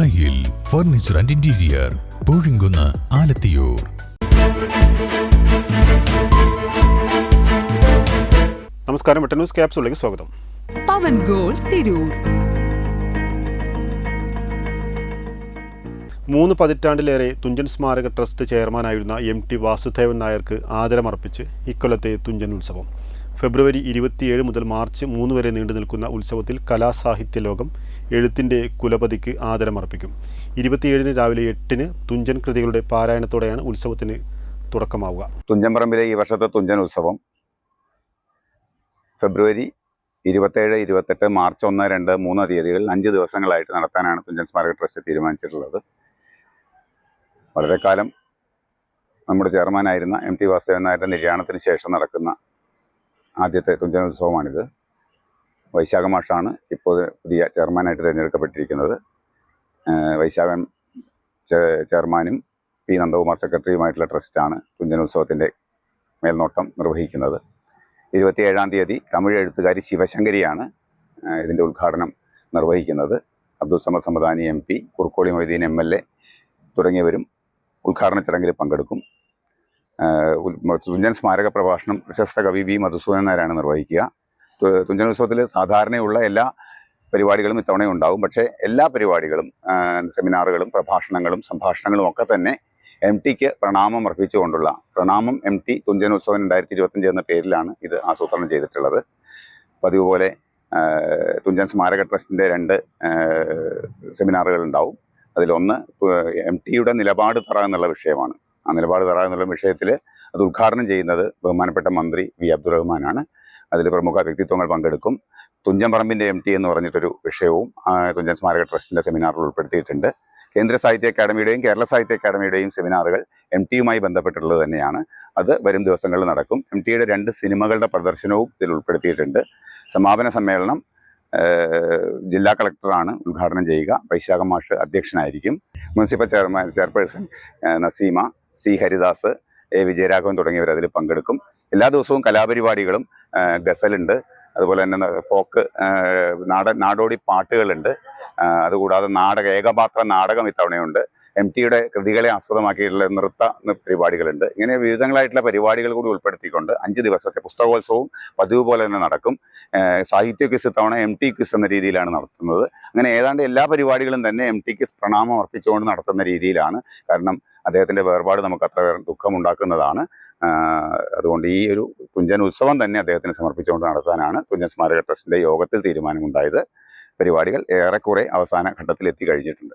Thayyil furniture and interior Poozhinkunnu Alathiyur. നമസ്കാരം news ക്യാപ്സിലേക്ക് സ്വാഗതം. പവൻ ഗോൾ തിരൂർ. മൂന്ന് പതിറ്റാണ്ടിലേറെ തുഞ്ചൻ സ്മാരക ട്രസ്റ്റ് ചെയർമാനായിരുന്ന എം ടി വാസുദേവൻ നായർക്ക് ആദരമർപ്പിച്ച് ഇക്കൊല്ലത്തെ തുഞ്ചൻ ഉത്സവം. ഫെബ്രുവരി ഇരുപത്തിയേഴ് മുതൽ മാർച്ച് മൂന്ന് വരെ നീണ്ടു നിൽക്കുന്ന ഉത്സവത്തിൽ കലാസാഹിത്യ ലോകം എഴുത്തിന്റെ കുലപതിക്ക് ആദരമർപ്പിക്കും. ഇരുപത്തിയേഴിന് രാവിലെ എട്ടിന് തുഞ്ചൻ കൃതികളുടെ പാരായണത്തോടെയാണ് ഉത്സവത്തിന് തുടക്കമാവുക. തുഞ്ചൻപറമ്പിലെ ഈ വർഷത്തെ തുഞ്ചൻ ഉത്സവം ഫെബ്രുവരി ഇരുപത്തേഴ് ഇരുപത്തെട്ട് മാർച്ച് ഒന്ന് രണ്ട് മൂന്ന് തീയതികളിൽ അഞ്ച് ദിവസങ്ങളായിട്ട് നടത്താനാണ് തുഞ്ചൻ സ്മാരക ട്രസ്റ്റ് തീരുമാനിച്ചിട്ടുള്ളത്. വളരെ കാലം നമ്മുടെ ചെയർമാനായിരുന്ന എം ടി വാസുദേവൻ നായരുടെ നിര്യാണത്തിന് ശേഷം നടക്കുന്ന ആദ്യത്തെ തുഞ്ചൻ ഉത്സവമാണിത്. വൈശാഖ മാഷാണ് ഇപ്പോൾ പുതിയ ചെയർമാനായിട്ട് തിരഞ്ഞെടുക്കപ്പെട്ടിരിക്കുന്നത്. വൈശാഖൻ ചെയർമാനും പി നന്ദകുമാർ സെക്രട്ടറിയുമായിട്ടുള്ള ട്രസ്റ്റാണ് തുഞ്ചനോത്സവത്തിന്റെ മേൽനോട്ടം നിർവഹിക്കുന്നത്. ഇരുപത്തിയേഴാം തീയതി തമിഴ് എഴുത്തുകാരി ശിവശങ്കരിയാണ് ഇതിന്റെ ഉദ്ഘാടനം നിർവഹിക്കുന്നത്. Abdul Samad Samadani M P Kurukkoli Moideen M L A തുടങ്ങിയവരും ഉദ്ഘാടന ചടങ്ങിൽ പങ്കെടുക്കും. തുഞ്ചൻ സ്മാരക പ്രഭാഷണം പ്രശസ്ത കവി വി മധുസൂദനൻ നായരാണ് നിർവഹിക്കുക. തുഞ്ചൻ ഉത്സവത്തിൽ സാധാരണയുള്ള എല്ലാ പരിപാടികളും ഇത്തവണ ഉണ്ടാവും. പക്ഷേ എല്ലാ പരിപാടികളും സെമിനാറുകളും പ്രഭാഷണങ്ങളും സംഭാഷണങ്ങളും ഒക്കെ തന്നെ എം ടിക്ക് പ്രണാമം അർപ്പിച്ചുകൊണ്ടുള്ള പ്രണാമം എം ടി തുഞ്ചൻ ഉത്സവം രണ്ടായിരത്തി ഇരുപത്തഞ്ച് എന്ന പേരിലാണ് ഇത് ആസൂത്രണം ചെയ്തിട്ടുള്ളത്. പതിവ് പോലെ തുഞ്ചൻ സ്മാരക ട്രസ്റ്റിന്റെ രണ്ട് സെമിനാറുകൾ ഉണ്ടാവും. അതിലൊന്ന് എം ടിയുടെ നിലപാട് തറ എന്നുള്ള വിഷയമാണ്. ആ നിലപാട് തറ എന്നുള്ള വിഷയത്തിൽ അത് ഉദ്ഘാടനം ചെയ്യുന്നത് ബഹുമാനപ്പെട്ട മന്ത്രി വി അബ്ദുറഹ്മാനാണ്. അതിൽ പ്രമുഖ വ്യക്തിത്വങ്ങൾ പങ്കെടുക്കും. തുഞ്ചൻ പറമ്പിന്റെ എം ടി എന്ന് പറഞ്ഞിട്ടൊരു വിഷയവും തുഞ്ചൻ സ്മാരക ട്രസ്റ്റിന്റെ സെമിനാറിൽ ഉൾപ്പെടുത്തിയിട്ടുണ്ട്. കേന്ദ്ര സാഹിത്യ അക്കാദമിയുടെയും കേരള സാഹിത്യ അക്കാദമിയുടെയും സെമിനാറുകൾ എം ടിയുമായി ബന്ധപ്പെട്ടുള്ളത് തന്നെയാണ്. അത് വരും ദിവസങ്ങളിൽ നടക്കും. എം ടിയുടെ രണ്ട് സിനിമകളുടെ പ്രദർശനവും ഇതിൽ ഉൾപ്പെടുത്തിയിട്ടുണ്ട്. സമാപന സമ്മേളനം ജില്ലാ കളക്ടറാണ് ഉദ്ഘാടനം ചെയ്യുക. വൈശാഖ മാഷ് അധ്യക്ഷനായിരിക്കും. Municipal chairman chairperson Naseema C Haridas A Vijayaraghavan തുടങ്ങിയവർ അതിൽ പങ്കെടുക്കും. എല്ലാ ദിവസവും കലാപരിപാടികളും ഗസലുണ്ട്. അതുപോലെ തന്നെ ഫോക്ക് നാടൻ നാടോടി പാട്ടുകളുണ്ട്. അതുകൂടാതെ നാടക ഏകപാത്ര നാടകം ഇത്തവണയുണ്ട്. എം ടിയുടെ കൃതികളെ ആസ്പദമാക്കിയിട്ടുള്ള നൃത്ത പരിപാടികളുണ്ട്. ഇങ്ങനെ വിവിധങ്ങളായിട്ടുള്ള പരിപാടികൾ കൂടി ഉൾപ്പെടുത്തിക്കൊണ്ട് അഞ്ച് ദിവസത്തെ പുസ്തകോത്സവവും പതിവ് പോലെ തന്നെ നടക്കും. സാഹിത്യ ക്വിസ് തവണ എം ടി ക്വിസ് എന്ന രീതിയിലാണ് നടത്തുന്നത്. അങ്ങനെ ഏതാണ്ട് എല്ലാ പരിപാടികളും തന്നെ എം ടി ക്വിസ് പ്രണാമം അർപ്പിച്ചുകൊണ്ട് നടത്തുന്ന രീതിയിലാണ്. കാരണം അദ്ദേഹത്തിന്റെ വേർപാട് നമുക്ക് അത്ര ദുഃഖമുണ്ടാക്കുന്നതാണ്. അതുകൊണ്ട് ഈ ഒരു കുഞ്ചൻ ഉത്സവം തന്നെ അദ്ദേഹത്തിന് സമർപ്പിച്ചുകൊണ്ട് നടത്താനാണ് കുഞ്ചൻ സ്മാരക ട്രസ്റ്റിന്റെ യോഗത്തിൽ തീരുമാനമുണ്ടായത്. പരിപാടികൾ ഏറെക്കുറെ അവസാന ഘട്ടത്തിൽ എത്തി കഴിഞ്ഞിട്ടുണ്ട്.